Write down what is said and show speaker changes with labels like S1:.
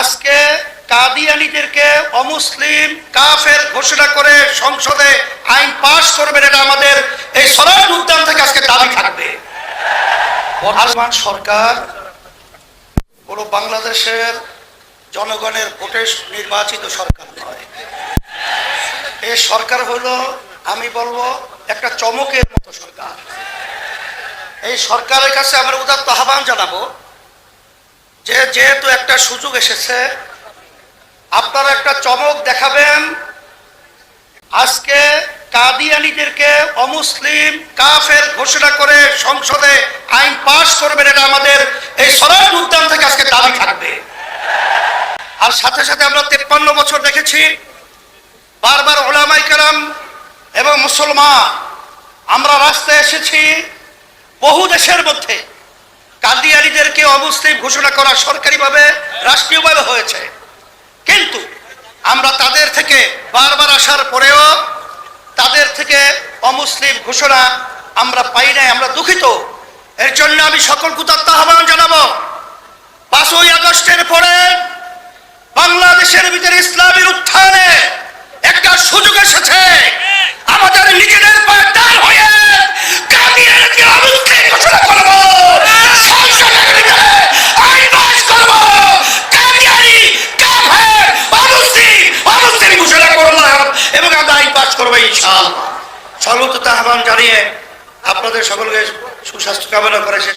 S1: আজকে কাদিয়ানিদেরকে অমুসলিম কাফের ঘোষণা করে সংসদে আইন পাশ করবেন এটা আমাদের এই সরার উদ্যান থেকে আজকে দাবি থাকবে। বর্তমান সরকার কোন বাংলাদেশের জনগণের ভোটে নির্বাচিত সরকার নয়। এই সরকার হলো, আমি বলব, একটা চমকের মতো সরকার। এই সরকারের কাছে আমরা উদাত্ত আহ্বান জানাব যেহেতু একটা সুযোগ এসেছে, আপনারা একটা চমক দেখাবেন। আজকে কাদিয়ানিদেরকে অমুসলিম কাফের ঘোষণা করে সংসদে আইন পাশ করবেন, এটা আমাদের এই সরার উদ্যান থেকে আজকে দাবি থাকবে। আর সাথে সাথে আমরা তেপ্পান্ন বছর দেখেছি, বারবার ওলামাই কালাম এবং মুসলমান, আমরা রাস্তায় এসেছি বহু দেশের মধ্যে। কাদিয়ানিদেরকে অমুসলিম ঘোষণা করা সরকারিভাবে, রাষ্ট্রীয়ভাবে হয়েছে। কিন্তু আমরা তাদের থেকে বারবার আসার পরেও তাদের থেকে অমুসলিম ঘোষণা আমরা পাই নাই, আমরা দুঃখিত। এর জন্য আমি সকল কুতাত্ম আহ্বান জানাব। পাঁচই আগস্টের পরে বাংলাদেশের ভিতরে ইসলামের উত্থানে ইনশাআল্লাহ। সর্বোচ্চ আহ্বান জানিয়ে আপনাদের সকলকে সুস্বাস্থ্য কামনা করে